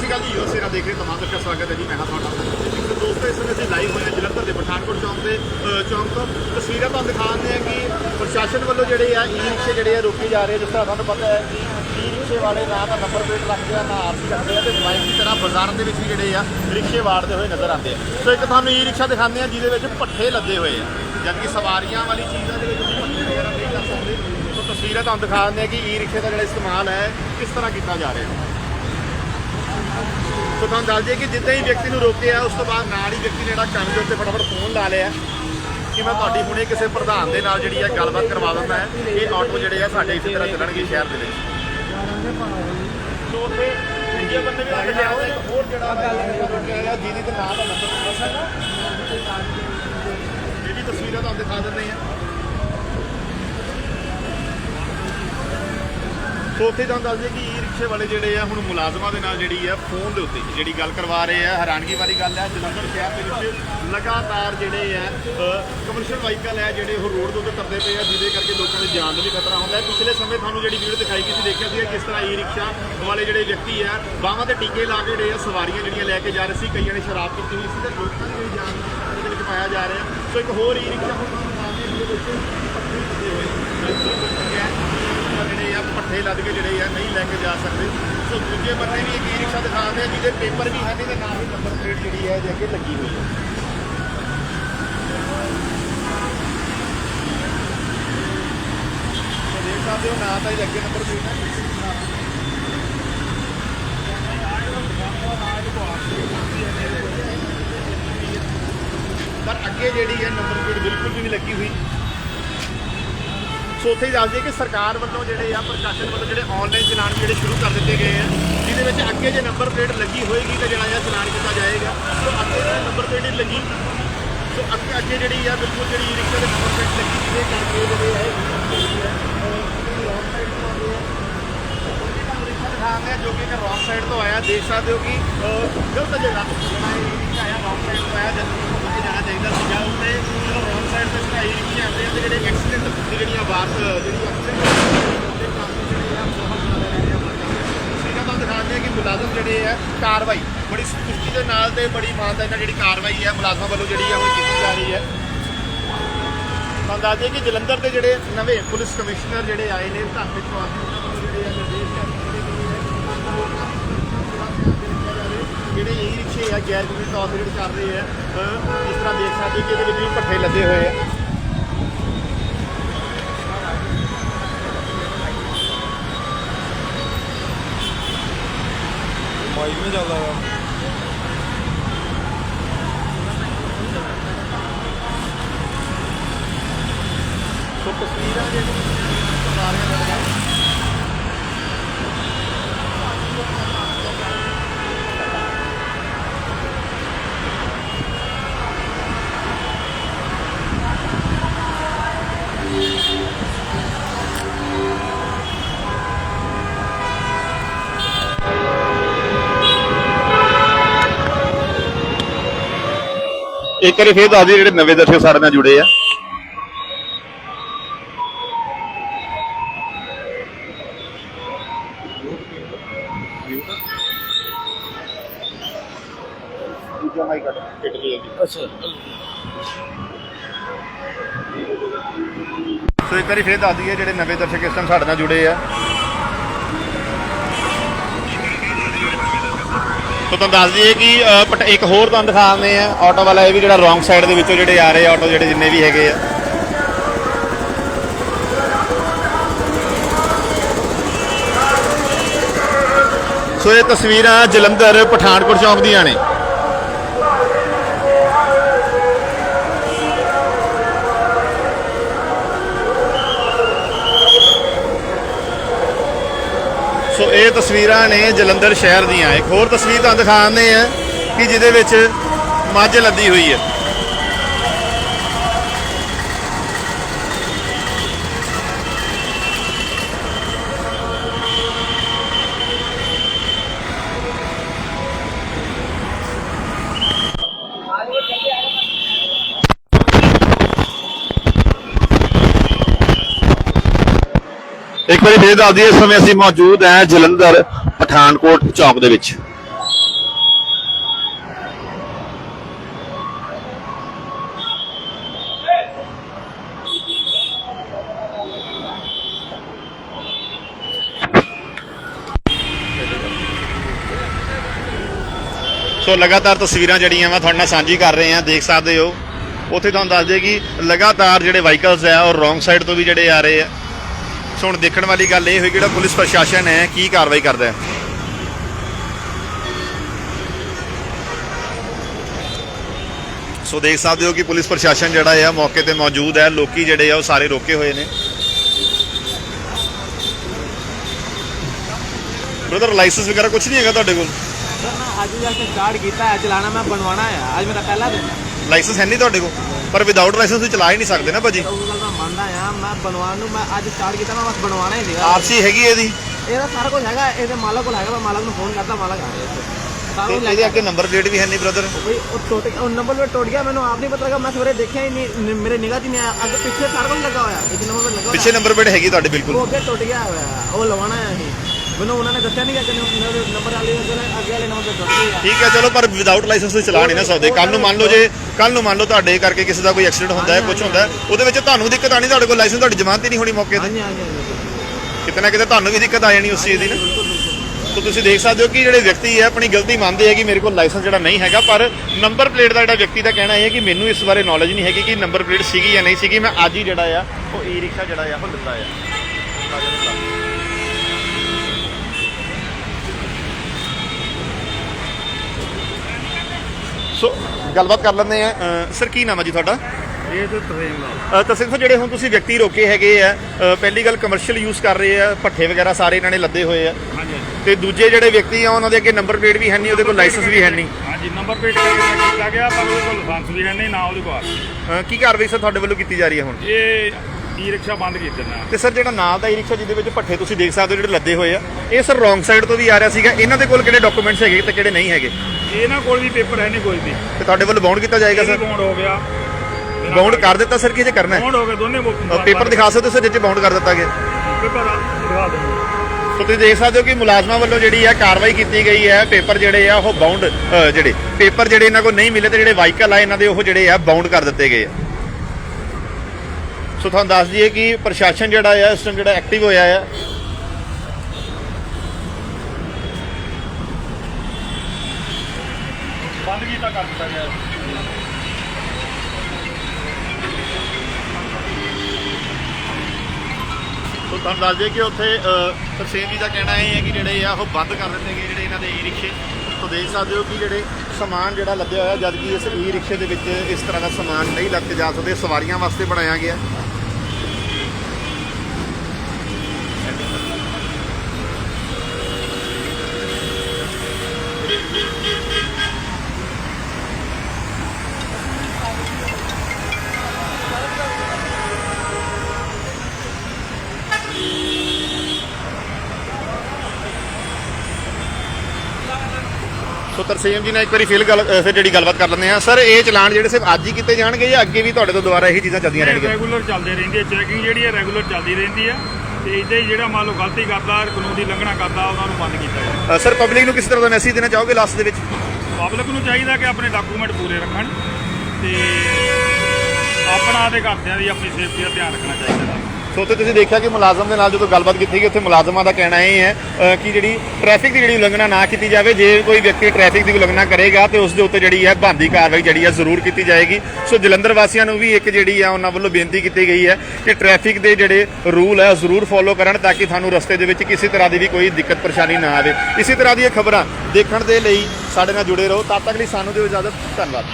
ਸ਼੍ਰੀ ਅਕਾਲ ਜੀ ਯੂਐਸਏ ਨਾਲ ਦੇਖ ਰਹੇ ਤਮਾਮ ਦਰਸ਼ਕਾਂ ਦਾ ਸਵਾਗਤ ਹੈ ਜੀ, ਮੈਂ ਹਾਂ ਤੁਹਾਡਾ। ਆਪਣਾ ਦੋਸਤੋ ਇਸ ਸਮੇਂ ਅਸੀਂ ਲਾਈਵ ਹੋਏ ਹਾਂ, ਜਲੰਧਰ ਦੇ ਪਠਾਨਕੋਟ ਚੌਂਕ ਦੇ ਚੌਂਕ ਤੋਂ। ਤਸਵੀਰਾਂ ਤੁਹਾਨੂੰ ਦਿਖਾਉਂਦੇ ਹਾਂ ਕਿ ਪ੍ਰਸ਼ਾਸਨ ਵੱਲੋਂ ਜਿਹੜੇ ਆ ਈ ਰਿਕਸ਼ੇ ਜਿਹੜੇ ਆ, ਰੋਕੇ ਜਾ ਰਹੇ ਜਿਸ ਤਰ੍ਹਾਂ ਤੁਹਾਨੂੰ ਪਤਾ ਹੈ ਕਿ ਈ ਰਿਕਸ਼ੇ ਵਾਲੇ ਨਾ ਤਾਂ ਨੰਬਰ ਪਲੇਟ ਰੱਖਦੇ ਆ ਨਾ ਆਰਸੀ ਰੱਖਦੇ ਆ ਤੇ ਬਾਈਕ ਦੀ ਤਰ੍ਹਾਂ ਬਾਜ਼ਾਰਾਂ ਦੇ ਵਿੱਚ ਵੀ ਜਿਹੜੇ ਆ, ਰਿਕਸ਼ੇ ਵਾੜਦੇ ਹੋਏ ਨਜ਼ਰ ਆਉਂਦੇ ਆ। ਸੋ ਇੱਕ ਤੁਹਾਨੂੰ ਈ ਰਿਕਸ਼ਾ ਦਿਖਾਉਂਦੇ ਆ ਜਿਹਦੇ ਵਿੱਚ ਪੱਠੇ ਲੱਦੇ ਹੋਏ ਆ। ਜਦਕਿ ਸਵਾਰੀਆਂ ਵਾਲੀ ਚੀਜ਼ਾਂ ਦੇ ਵਿੱਚ ਤੁਸੀਂ ਪੱਠੇ ਵਗੈਰਾ ਨਹੀਂ ਲੱਗ ਸਕਦੇ। ਸੋ ਤਸਵੀਰਾਂ ਤੁਹਾਨੂੰ ਦਿਖਾਉਂਦੇ ਆ ਕਿ ਈ ਰਿਕਸ਼ੇ ਦਾ ਜਿਹੜਾ ਇਸਤੇਮਾਲ ਹੈ, ਕਿਸ ਤਰ੍ਹਾਂ ਕੀਤਾ ਜਾ ਰਿਹਾ ਹੈ। ਸੋ ਤੁਹਾਨੂੰ ਦੱਸ ਦਈਏ ਕਿ ਜਿੱਦਾਂ ਹੀ ਵਿਅਕਤੀ ਨੂੰ ਰੋਕਿਆ, ਉਸ ਤੋਂ ਬਾਅਦ ਨਾਲ ਹੀ ਵਿਅਕਤੀ ਨੇ ਜਿਹੜਾ ਕੰਨ ਦੇ ਉੱਤੇ ਫਟਾਫਟ ਫੋਨ ਲਾ ਲਿਆ। ਕਿ ਮੈਂ ਤੁਹਾਡੀ ਹੁਣੇ ਕਿਸੇ ਪ੍ਰਧਾਨ ਦੇ ਨਾਲ ਜਿਹੜੀ ਹੈ ਗੱਲਬਾਤ ਕਰਵਾ ਦਿੰਦਾ ਹੈ। ਇਹ ਆਟੋ ਜਿਹੜੇ ਆ ਸਾਡੇ ਇਸੇ ਤਰ੍ਹਾਂ ਚੱਲਣਗੇ ਸ਼ਹਿਰ ਦੇ ਵਿੱਚ। ਸੋ ਉੱਥੇ ਦੂਜੇ ਬੰਦੇ ਵੀ ਅੱਗੇ ਜਾਉਂਦੇ ਹੋਰ ਜਿਹੜਾ ਰੋਕਿਆ ਜਿਹਦੀ ਤੇ ਨਾਮ ਦਾ ਨੰਬਰ ਇਹ ਵੀ ਤਸਵੀਰਾਂ ਤੁਹਾਨੂੰ ਦਿਖਾ ਦਿੰਦੇ ਆ ਸੋ ਉੱਥੇ ਤੁਹਾਨੂੰ ਦੱਸ ਦਈਏ ਕਿ ਈ ਰਿਕਸ਼ੇ ਵਾਲੇ ਜਿਹੜੇ ਆ, ਹੁਣ ਮੁਲਾਜ਼ਮਾਂ ਦੇ ਨਾਲ ਜਿਹੜੀ ਆ, ਫੋਨ ਦੇ ਉੱਤੇ ਜਿਹੜੀ ਗੱਲ ਕਰਵਾ ਰਹੇ ਆ, ਹੈਰਾਨਗੀ ਵਾਲੀ ਗੱਲ ਹੈ ਜਲੰਧਰ ਸ਼ਹਿਰ ਦੇ ਵਿੱਚ ਲਗਾਤਾਰ ਜਿਹੜੇ ਆ ਕਮਰਸ਼ੀਅਲ ਵਾਹੀਕਲ ਹੈ ਜਿਹੜੇ ਉਹ ਰੋਡ ਦੇ ਉੱਤੇ ਤਰਦੇ ਪਏ ਆ, ਜਿਹਦੇ ਕਰਕੇ ਲੋਕਾਂ ਦੀ ਜਾਨ ਦਾ ਵੀ ਖਤਰਾ ਹੁੰਦਾ ਹੈ। ਪਿਛਲੇ ਸਮੇਂ ਤੁਹਾਨੂੰ ਜਿਹੜੀ ਵੀਡੀਓ ਦਿਖਾਈ ਗਈ ਸੀ ਦੇਖਿਆ ਸੀ ਕਿਸ ਤਰ੍ਹਾਂ ਈ ਰਿਕਸ਼ਾ ਵਾਲੇ ਜਿਹੜੇ ਵਿਅਕਤੀ ਆ, ਬਾਹਾਂ ਤੇ ਟੀਕੇ ਲਾ ਕੇ ਜਿਹੜੇ ਆ, ਸਵਾਰੀਆਂ ਜਿਹੜੀਆਂ ਲੈ ਕੇ ਜਾ ਰਹੇ ਸੀ, ਕਈਆਂ ਨੇ ਸ਼ਰਾਬ ਪੀਤੀ ਹੋਈ ਸੀ ਤੇ ਲੋਕਾਂ ਦੀ ਜਿਹੜੀ ਜਾਨ ਨੂੰ ਵਿੱਚ ਪਾਇਆ ਜਾ ਰਿਹਾ। ਸੋ ਇੱਕ ਹੋਰ ਈ ਰਿਕਸ਼ਾ ਹੁਣ ਤੁਹਾਨੂੰ ਦਿਖਾਉਂਦੇ ਵਿੱਚ ਪੱਠੇ ਲੱਗੇ ਹੋਏ ਆ ਜਿਹੜੇ ਆ ਪੱਠੇ ਲੱਦ ਕੇ ਜਿਹੜੇ ਆ ਨਹੀਂ ਲੈ ਕੇ ਜਾ ਸਕਦੇ। ਸੋ ਦੂਜੇ ਬੰਨੇ ਵੀ ਇੱਕ ਈ ਰਿਕਸ਼ਾ ਦਿਖਾਉਂਦੇ ਆ, ਜਿਹਦੇ ਪੇਪਰ ਵੀ ਹੈ ਨਹੀਂ ਤੇ ਨਾ ਹੀ ਨੰਬਰ ਪਲੇਟ ਜਿਹੜੀ ਹੈ ਜੇ ਅੱਗੇ ਲੱਗੀ ਹੋਈ ਹੈ। ਸੋ ਦੇਖ ਸਕਦੇ ਹੋ, ਨਾ ਤਾਂ ਹੀ ਅੱਗੇ ਨੰਬਰ ਪਲੇਟ ਹੈ ਪਰ ਅੱਗੇ ਜਿਹੜੀ ਹੈ ਨੰਬਰ ਪਲੇਟ ਬਿਲਕੁਲ ਵੀ ਨਹੀਂ ਲੱਗੀ ਹੋਈ। ਸੋ ਉੱਥੇ ਹੀ ਦੱਸ ਦਈਏ ਕਿ ਸਰਕਾਰ ਵੱਲੋਂ ਜਿਹੜੇ ਆ ਪ੍ਰਸ਼ਾਸਨ ਵੱਲੋਂ ਜਿਹੜੇ ਆਨਲਾਈਨ ਚਲਾਨ ਜਿਹੜੇ ਸ਼ੁਰੂ ਕਰ ਦਿੱਤੇ ਗਏ ਆ ਜਿਹਦੇ ਵਿੱਚ ਅੱਗੇ ਜੇ ਨੰਬਰ ਪਲੇਟ ਲੱਗੀ ਹੋਏਗੀ ਤਾਂ ਜਿਹੜਾ ਆ ਚਲਾਨ ਕੀਤਾ ਜਾਏਗਾ। ਸੋ ਅੱਗੇ ਜੇ ਨੰਬਰ ਪਲੇਟ ਨਹੀਂ ਲੱਗੀ ਸੋ ਅੱਗੇ ਅੱਗੇ ਜਿਹੜੀ ਆ ਬਿਲਕੁਲ ਜਿਹੜੀ ਰਿਕਸ਼ਾ ਦੇ ਨੰਬਰ ਪਲੇਟ ਲੱਗੀ ਜਿਹਦੇ ਕਰਕੇ ਜਿਹੜੇ ਆ ਆ ਜੋ ਕਿ ਇੱਕ ਰੌਂਗ ਸਾਈਡ ਤੋਂ ਆਇਆ ਦੇਖ ਸਕਦੇ ਹੋ ਕਿ ਅਹ, ਗਲਤ ਜਗ੍ਹਾ ਤੋਂ ਜਿਹੜਾ ਇਹ ਆਇਆ ਰੌਂਗ ਸਾਈਡ ਤੋਂ ਆਇਆ ਜਦੋਂ ਕਿ ਕੇ ਜਾਣਾ ਚਾਹੀਦਾ ਸੀਗਾ ਉੱਤੇ ਜਦੋਂ ਰੌਂਗ ਸਾਈਡ ਤੋਂ ਚੜਾਈ ਰਿਕਸ਼ੇ ਆਉਂਦੇ ਆ ਤੇ ਜਿਹੜੇ ਐਕਸੀਡੈਂਟ ਦੀ ਜਿਹੜੀਆਂ ਬਾਤ ਜਿਹੜੀ ਐਕਸੀਡੈਂਟ ਦੇ ਕਾਰਨ ਜਿਹੜੇ ਆ ਬਹੁਤ ਜ਼ਿਆਦਾ ਰਹੇ ਆ ਸੀਗਾ ਤਾਂ ਦਿਖਾਉਂਦੇ ਆ ਕਿ ਮੁਲਾਜ਼ਮ ਜਿਹੜੇ ਆ, ਕਾਰਵਾਈ, ਬੜੀ ਸਖਤੀ ਦੇ ਨਾਲ ਤੇ ਬੜੀ ਇਮਾਨਦਾਰੀ ਨਾਲ ਜਿਹੜੀ ਕਾਰਵਾਈ ਹੈ ਮੁਲਾਜ਼ਮਾਂ ਵੱਲੋਂ ਜਿਹੜੀ ਆ, ਉਹ ਕੀਤੀ ਜਾ ਰਹੀ ਹੈ ਤੁਹਾਨੂੰ ਦੱਸ ਕਿ ਜਲੰਧਰ ਦੇ ਜਿਹੜੇ ਨਵੇਂ ਪੁਲਿਸ ਕਮਿਸ਼ਨਰ ਜਿਹੜੇ ਆਏ ਨੇ ਧਰਮਿਕ ਤੌਰ ਜਿਹੜੇ ਆ, ਨਿਰਦੇਸ਼ ਜਾਰੀ ਕੀਤੇ ਗਏ ਆ। ਜਿਹੜੇ ਈ ਰਿਕਸ਼ੇ ਆ ਗੈਰ ਕਾਨੂੰਨੀ ਤੌਰ ਤੇ ਜਿਹੜੇ ਚੱਲ ਰਹੇ ਆ ਇਸ ਤਰ੍ਹਾਂ ਦੇਖ ਸਕਦੇ ਕਿ ਇਹਦੇ ਵਿੱਚ ਵੀ ਪੱਠੇ ਲੱਦੇ ਹੋਏ ਆ। amcalar. ਇੱਕ ਵਾਰੀ ਫੇਰ ਦੱਸ ਦਈਏ ਜਿਹੜੇ ਨਵੇਂ ਦਰਸ਼ਕ ਸਾਡੇ ਨਾਲ ਜੁੜੇ ਆ। ਸੋ ਇੱਕ ਵਾਰੀ ਫੇਰ ਦੱਸ ਦਈਏ ਜਿਹੜੇ ਨਵੇਂ ਦਰਸ਼ਕ ਇਸ ਟਾਈਮ ਸਾਡੇ ਨਾਲ ਜੁੜੇ ਆ। ਸੋ ਤੁਹਾਨੂੰ ਦੱਸ ਦਈਏ ਕਿ ਅ, ਪਟ- ਇੱਕ ਹੋਰ ਤੁਹਾਨੂੰ ਦਿਖਾਉਂਦੇ ਆ ਆਟੋ ਵਾਲਾ ਇਹ ਵੀ ਜਿਹੜਾ ਰੋਂਗ ਸਾਈਡ ਦੇ ਵਿੱਚੋਂ ਜਿਹੜੇ ਆ ਰਹੇ ਆਟੋ ਜਿਹੜੇ ਜਿੰਨੇ ਵੀ ਹੈਗੇ ਆ। ਸੋ ਇਹ ਤਸਵੀਰਾਂ ਜਲੰਧਰ ਪਠਾਨਕੋਟ ਚੌਂਕ ਦੀਆਂ ਨੇ। ਇਹ ਤਸਵੀਰਾਂ ਨੇ ਜਲੰਧਰ ਸ਼ਹਿਰ ਦੀਆਂ। ਇੱਕ ਹੋਰ ਤਸਵੀਰ ਤਾਂ ਦਿਖਾਉਂਦੇ ਆ ਕਿ ਜਿਹਦੇ ਵਿੱਚ ਮੱਝ ਲੱਦੀ ਹੋਈ ਹੈ। ਵਾਰੀ ਫੇਰ ਦੱਸ ਇਸ ਸਮੇਂ ਅਸੀਂ ਮੌਜੂਦ ਹਾਂ ਜਲੰਧਰ ਪਠਾਨਕੋਟ ਚੌਕ ਦੇ ਵਿੱਚ। ਸੋ ਲਗਾਤਾਰ ਤਸਵੀਰਾਂ ਜਿਹੜੀਆਂ ਵਾ ਤੁਹਾਡੇ ਨਾਲ ਸਾਂਝੀ ਕਰ ਰਹੇ ਆ ਦੇਖ ਸਕਦੇ ਹੋ। ਉੱਥੇ ਤੁਹਾਨੂੰ ਦੱਸ ਦੇ ਕਿ ਲਗਾਤਾਰ ਜਿਹੜੇ ਵਾਹਕਲਸ ਆ, ਉਹ ਰੋਂਗ ਸਾਈਡ ਤੋਂ ਵੀ ਜਿਹੜੇ ਆ ਰਹੇ ਆ। ਸੋ ਹੁਣ ਦੇਖਣ ਵਾਲੀ ਗੱਲ ਇਹ ਹੋਈ ਜਿਹੜਾ ਪੁਲਿਸ ਪ੍ਰਸ਼ਾਸਨ ਹੈ ਕੀ ਕਾਰਵਾਈ ਕਰਦਾ ਹੈ? ਸੋ ਦੇਖ ਸਕਦੇ ਹੋ ਕਿ ਪੁਲਿਸ ਪ੍ਰਸ਼ਾਸਨ ਜਿਹੜਾ ਹੈ ਮੌਕੇ ਤੇ ਮੌਜੂਦ ਹੈ। ਲੋਕੀ ਜਿਹੜੇ ਆ ਉਹ ਸਾਰੇ ਰੋਕੇ ਹੋਏ ਨੇ। ਬ੍ਰਦਰ ਲਾਇਸੈਂਸ ਵਗੈਰਾ ਕੁਝ ਨਹੀਂ ਹੈਗਾ ਤੁਹਾਡੇ ਕੋਲ? ਅੱਜ ਜਾ ਕੇ ਸਟਾਰਟ ਕੀਤਾ ਹੈ ਚਲਾਣਾ ਮੈਂ ਬਣਵਾਣਾ ਹੈ। ਅੱਜ ਮੇਰਾ ਪਹਿਲਾ ਦਿਨ ਲਾਇਸੈਂਸ ਹੈ ਨਹੀਂ ਤੁਹਾਡੇ ਕੋਲ? ਪਰ ਵਿਦਆਊਟ ਲਾਇਸੈਂਸ ਤੁਸੀਂ ਚਲਾ ਹੀ ਨਹੀਂ ਸਕਦੇ ਨਾ ਭਾਜੀ। ਉਹ ਹੈਗੀ ਇਹਦੀ? ਇਹਦਾ ਸਾਰਾ ਕੁਝ ਹੈਗਾ ਇਹਦੇ ਮਾਲਕ ਕੋਲ ਹੈਗਾ ਮਾਲਕ ਨੂੰ ਫੋਨ ਕਰਦਾ ਮਾਲਕ ਆ ਗਿਆ ਇਹਦੇ ਅੱਗੇ ਨੰਬਰ ਪਲੇਟ ਵੀ ਹੈ ਨਹੀਂ ਬ੍ਰਦਰ ਉਹ ਟੁੱਟ ਉਹ ਨੰਬਰ ਪਲੇਟ ਟੁੱਟ ਗਿਆ ਮੈਨੂੰ ਆਪ ਨਹੀਂ ਪਤਾ ਲੱਗਾ ਮੈਂ ਸਵੇਰੇ ਦੇਖਿਆ ਹੀ ਨਹੀਂ ਮੇਰੇ ਨਿਗਾਹ 'ਚ ਨਹੀਂ ਆਇਆ। ਅੱਗੇ ਪਿੱਛੇ ਸਾਰਾ ਕੁਝ ਲੱਗਾ ਹੋਇਆ ਇੱਕ ਨੰਬਰ ਤੇ ਲੱਗਾ ਪਿੱਛੇ ਨੰਬਰ ਪਲੇਟ ਹੈਗੀ ਤੁਹਾਡੇ ਬਿਲਕੁਲ। ਉਹ ਅੱਗੇ ਟੁੱਟ ਗਿਆ ਹੋਇਆ ਉਹ ਲਵਾਉਣਾ ਹੈ ਅਸੀਂ। ਮੈਨੂੰ ਉਹਨਾਂ ਨੇ ਦੱਸਿਆ ਨਹੀਂ ਕਿ ਨੰਬਰ ਵਾਲੇ ਅੱਗੇ ਅੱਗੇ ਵਾਲੇ ਨੰਬਰ ਤੇ ਟੁੱਟ ਗਿਆ ਠੀਕ ਹੈ ਚਲੋ ਪਰ ਵਿਦਆਊਟ ਲਾਇਸੈਂਸ ਤੁਸੀਂ ਚਲਾ ਨਹੀਂ ਨਾ ਸਕਦੇ ਕੱਲ ਨੂੰ ਮੰਨ ਲਓ ਜੇ ਕੱਲ ਨੂੰ ਮੰਨ ਲਓ ਤੁਹਾਡੇ ਕਰਕੇ ਕਿਸੇ ਦਾ ਕੋਈ ਐਕਸੀਡੈਂਟ ਹੁੰਦਾ ਹੈ ਕੁਝ ਹੁੰਦਾ ਹੈ ਉਹਦੇ ਵਿੱਚ ਤੁਹਾਨੂੰ ਦਿੱਕਤ ਆਣੀ ਤੁਹਾਡੇ ਕੋਲ ਲਾਇਸੈਂਸ ਤੁਹਾਡੀ ਜ਼ਮਾਨਤ ਹੀ ਨਹੀਂ ਹੋਣੀ ਮੌਕੇ ਤੇ। ਹਾਂਜੀ ਹਾਂਜੀ ਹਾਂਜੀ ਕਿਤੇ ਨਾ ਕਿਤੇ ਤੁਹਾਨੂੰ ਵੀ ਦਿੱਕਤ ਆ ਜਾਣੀ ਉਸ ਚੀਜ਼ ਦੀ ਨਾ। ਸੋ ਤੁਸੀਂ ਦੇਖ ਸਕਦੇ ਹੋ ਕਿ ਜਿਹੜੇ ਵਿਅਕਤੀ ਹੈ ਆਪਣੀ ਗਲਤੀ ਮੰਨਦੇ ਹੈ ਕਿ ਮੇਰੇ ਕੋਲ ਲਾਇਸੈਂਸ ਜਿਹੜਾ ਨਹੀਂ ਹੈਗਾ ਪਰ ਨੰਬਰ ਪਲੇਟ ਦਾ ਜਿਹੜਾ ਵਿਅਕਤੀ ਦਾ ਕਹਿਣਾ ਇਹ ਹੈ ਕਿ ਮੈਨੂੰ ਇਸ ਬਾਰੇ ਨੌਲੇਜ ਨਹੀਂ ਹੈਗੀ ਕਿ ਨੰਬਰ ਪਲੇਟ ਸੀਗੀ ਜਾਂ ਨਹੀਂ ਸੀਗੀ। ਮੈਂ ਅੱਜ ਹੀ ਜਿਹੜਾ ਆ ਉਹ ਈ ਰਿਕਸ਼ਾ ਜਿਹੜਾ ਆ ਉਹ ਲਿੱਤਾ ਆ। ਸੋ ਗੱਲਬਾਤ ਕਰ ਲੈਂਦੇ ਆ। ਸਰ ਕੀ ਨਾਮ ਹੈ ਜੀ ਤੁਹਾਡਾ? ਇਹ ਤੇ ਤਰੇਮ ਨਾਲ ਅ, ਤਾਂ ਸਿਰਫ ਜਿਹੜੇ ਹੁਣ ਤੁਸੀਂ ਵਿਅਕਤੀ ਰੋਕੇ ਹੈਗੇ ਆ ਪਹਿਲੀ ਗੱਲ ਕਮਰਸ਼ੀਅਲ ਯੂਜ਼ ਕਰ ਰਹੇ ਆ ਭੱਠੇ ਵਗੈਰਾ ਸਾਰੇ ਇਹਨਾਂ ਨੇ ਲੱਦੇ ਹੋਏ ਆ। ਹਾਂਜੀ ਤੇ ਦੂਜੇ ਜਿਹੜੇ ਵਿਅਕਤੀ ਆ ਉਹਨਾਂ ਦੇ ਅੱਗੇ ਨੰਬਰ ਪਲੇਟ ਵੀ ਹੈ ਨਹੀਂ ਉਹਦੇ ਕੋਲ ਲਾਇਸੈਂਸ ਵੀ ਹੈ ਨਹੀਂ। ਹਾਂਜੀ ਨੰਬਰ ਪਲੇਟ ਕੀਤਾ ਗਿਆ ਪਰ ਉਹਦੇ ਕੋਲ ਲਾਇਸੈਂਸ ਵੀ ਹੈ ਨਹੀਂ ਨਾ ਉਹਦੇ ਕੋਲ। ਕੀ ਕਾਰਵਾਈ ਸਰ ਤੁਹਾਡੇ ਵੱਲੋਂ ਕੀਤੀ ਜਾ ਰਹੀ ਹੈ ਹੁਣ? ਇਹ ਈ ਰਿਕਸ਼ਾ ਬੰਦ ਕੀਤੇ ਨੇ ਤੇ ਸਰ ਜਿਹੜਾ ਨਾਲ ਦਾ ਈ ਰਿਕਸ਼ਾ ਜਿਹਦੇ ਵਿੱਚ ਭੱਠੇ ਤੁਸੀਂ ਦੇਖ ਸਕਦੇ ਹੋ ਜਿਹੜੇ ਲੱਦੇ ਹੋਏ ਆ ਇਹ ਸਰ ਰੋਂਗ ਸਾਈਡ ਤੋਂ ਵੀ ਆ ਰਿਹਾ ਸੀਗਾ। ਇਹਨਾਂ ਦੇ ਕੋਲ ਕਿਹੜੇ ਡਾਕੂਮੈਂਟਸ ਹੈਗੇ ਤੇ ਕਿਹੜੇ ਨਹੀਂ ਹੈਗੇ? ਇਹਨਾਂ ਕੋਲ ਵੀ ਪੇਪਰ ਹੈ ਨਹੀਂ ਕੋਈ ਵੀ। ਤੇ ਤੁਹਾਡੇ ਵੱਲੋਂ ਬਾਉਂਡ ਕੀਤਾ ਜਾਏਗਾ ਸਰ? ਬੌਂਡ ਹੋ ਗਿਆ। ਬਾਉਂਡ ਕਰ ਦਿੱਤਾ ਸਰ ਕਿ ਜੇ ਕਰਨਾ ਹੈ? ਬੌਂਡ ਹੋ ਗਏ ਦੋਨੇ ਪੇਪਰ ਦਿਖਾ ਸਕਦੇ ਹੋ ਸਰ ਜਿੱਥੇ ਬਾਉਂਡ ਕਰ ਦਿੱਤਾ ਗਿਆ? ਪੇਪਰ ਦਿਖਾ ਦਿੰਦੇ ਸੋ ਤੁਸੀਂ ਦੇਖ ਸਕਦੇ ਹੋ ਕਿ ਮੁਲਾਜ਼ਮਾਂ ਵੱਲੋਂ ਜਿਹੜੀ ਹੈ ਕਾਰਵਾਈ ਕੀਤੀ ਗਈ ਹੈ ਪੇਪਰ ਜਿਹੜੇ ਆ ਉਹ ਬਾਉਂਡ ਜਿਹੜੇ ਪੇਪਰ ਜਿਹੜੇ ਇਹਨਾਂ ਕੋਲ ਨਹੀਂ ਮਿਲੇ ਤੇ ਜਿਹੜੇ ਵਾਹੀਕਲ ਆ ਇਹਨਾਂ ਦੇ ਉਹ ਜਿਹੜੇ ਆ ਬਾਉਂਡ ਕਰ ਦਿੱਤੇ ਗਏ ਆ। ਸੋ ਤੁਹਾਨੂੰ ਦੱਸ ਦਈਏ ਕਿ ਪ੍ਰਸ਼ਾਸਨ ਜਿਹੜਾ ਆ ਇਸ ਟਾਈਮ ਜਿਹੜਾ ਐਕਟਿਵ ਹੋਇਆ ਆ ਬੰਦ ਕੀਤਾ ਕਰ ਦਿੱਤਾ ਗਿਆ। ਸੋ ਤੁਹਾਨੂੰ ਦੱਸ ਦਈਏ ਕਿ ਉੱਥੇ ਤਰਸੇਮ ਜੀ ਦਾ ਕਹਿਣਾ ਇਹ ਹੈ ਕਿ ਜਿਹੜੇ ਆ ਉਹ ਬੰਦ ਕਰ ਦਿੱਤੇ ਗਏ ਜਿਹੜੇ ਇਹਨਾਂ ਦੇ ਈ ਰਿਕਸ਼ੇ ਸੋ ਦੇਖ ਸਕਦੇ ਹੋ ਕਿ ਜਿਹੜੇ ਸਮਾਨ ਜਿਹੜਾ ਲੱਦਿਆ ਹੋਇਆ ਜਦ ਕਿ ਇਸ ਈ ਰਿਕਸ਼ੇ ਦੇ ਵਿੱਚ ਇਸ ਤਰ੍ਹਾਂ ਦਾ ਸਮਾਨ ਨਹੀਂ ਲੱਦ ਕੇ ਜਾ ਸਕਦੇ, ਸਵਾਰੀਆਂ ਵਾਸਤੇ ਬਣਾਇਆ ਗਿਆ। ਸੋ ਤਰਸੇਮ ਜੀ ਨਾਲ ਇੱਕ ਵਾਰੀ ਫਿਰ ਗੱਲ ਅ, ਫਿਰ ਜਿਹੜੀ ਗੱਲਬਾਤ ਕਰ ਲੈਂਦੇ ਆ ਸਰ ਇਹ ਚਲਾਨ ਜਿਹੜੇ ਸਿਰਫ ਅੱਜ ਹੀ ਕੀਤੇ ਜਾਣਗੇ ਜਾਂ ਅੱਗੇ ਵੀ ਤੁਹਾਡੇ ਤੋਂ ਦੁਬਾਰਾ ਇਹੀ ਚੀਜ਼ਾਂ ਚੱਲਦੀਆਂ ਰਹਿਣਗੀਆਂ? ਰੈਗੂਲਰ ਚੱਲਦੇ ਰਹਿੰਦੀ ਹੈ ਚੈਕਿੰਗ ਜਿਹੜੀ ਹੈ ਰੈਗੂਲਰ ਚੱਲਦੀ ਰਹਿੰਦੀ ਹੈ ਤੇ ਇਦਾਂ ਹੀ ਜਿਹੜਾ ਮੰਨ ਲਓ ਗਲਤੀ ਕਰਦਾ ਕਾਨੂੰਨ ਦੀ ਲੰਘਣਾ ਕਰਦਾ ਉਹਨਾਂ ਨੂੰ ਬੰਦ ਕੀਤਾ ਅ, ਸਰ ਪਬਲਿਕ ਨੂੰ ਕਿਸ ਤਰ੍ਹਾਂ ਦਾ ਮੈਸੇਜ ਦੇਣਾ ਚਾਹੋਗੇ ਲਾਸਟ ਦੇ ਵਿੱਚ? ਪਬਲਿਕ ਨੂੰ ਚਾਹੀਦਾ ਕਿ ਆਪਣੇ ਡਾਕੂਮੈਂਟ ਪੂਰੇ ਰੱਖਣ ਤੇ ਆਪਣਾ ਤੇ ਘਰਦਿਆਂ ਦੀ ਆਪਣੀ ਸੇਫਟੀ ਦਾ ਧਿਆਨ ਰੱਖਣਾ ਚਾਹੀਦਾ। ਹੈ ਸੋ ਉੱਥੇ ਤੁਸੀਂ ਦੇਖਿਆ ਕਿ ਮੁਲਾਜ਼ਮ ਦੇ ਨਾਲ ਜਦੋਂ ਗੱਲਬਾਤ ਕੀਤੀ ਗਈ, ਉੱਥੇ ਮੁਲਾਜ਼ਮਾਂ ਦਾ ਕਹਿਣਾ ਇਹ ਹੈ ਕਿ ਜਿਹੜੀ ਟ੍ਰੈਫਿਕ ਦੀ ਜਿਹੜੀ ਉਲੰਘਣਾ ਨਾ ਕੀਤੀ ਜਾਵੇ, ਜੇ ਕੋਈ ਵਿਅਕਤੀ ਟ੍ਰੈਫਿਕ ਦੀ ਉਲੰਘਣਾ ਕਰੇਗਾ ਤੇ ਉਸ ਦੇ ਉੱਤੇ ਜਿਹੜੀ ਹੈ ਬੰਦੀ ਕਾਰਵਾਈ ਜਿਹੜੀ ਹੈ ਜ਼ਰੂਰ ਕੀਤੀ ਜਾਏਗੀ। ਸੋ ਜਲੰਧਰ ਵਾਸੀਆਂ ਨੂੰ ਵੀ ਇੱਕ ਜਿਹੜੀ ਹੈ ਉਹਨਾਂ ਵੱਲੋਂ ਬੇਨਤੀ ਕੀਤੀ ਗਈ ਹੈ ਕਿ ਟ੍ਰੈਫਿਕ ਦੇ ਜਿਹੜੇ ਰੂਲ ਹੈ ਉਹ ਜ਼ਰੂਰ ਫੋਲੋ ਕਰਨ ਤਾਂ ਕਿ ਤੁਹਾਨੂੰ ਰਸਤੇ ਦੇ ਵਿੱਚ ਕਿਸੇ ਤਰ੍ਹਾਂ ਦੀ ਵੀ ਕੋਈ ਦਿੱਕਤ ਪਰੇਸ਼ਾਨੀ ਨਾ ਆਵੇ। ਇਸੇ ਤਰ੍ਹਾਂ ਦੀਆਂ ਖਬਰਾਂ ਦੇਖਣ ਦੇ ਲਈ ਸਾਡੇ ਨਾਲ ਜੁੜੇ ਰਹੋ। ਤਦ ਤੱਕ ਲਈ ਸਾਨੂੰ ਦਿਓ ਇਜਾਜ਼ਤ। ਧੰਨਵਾਦ।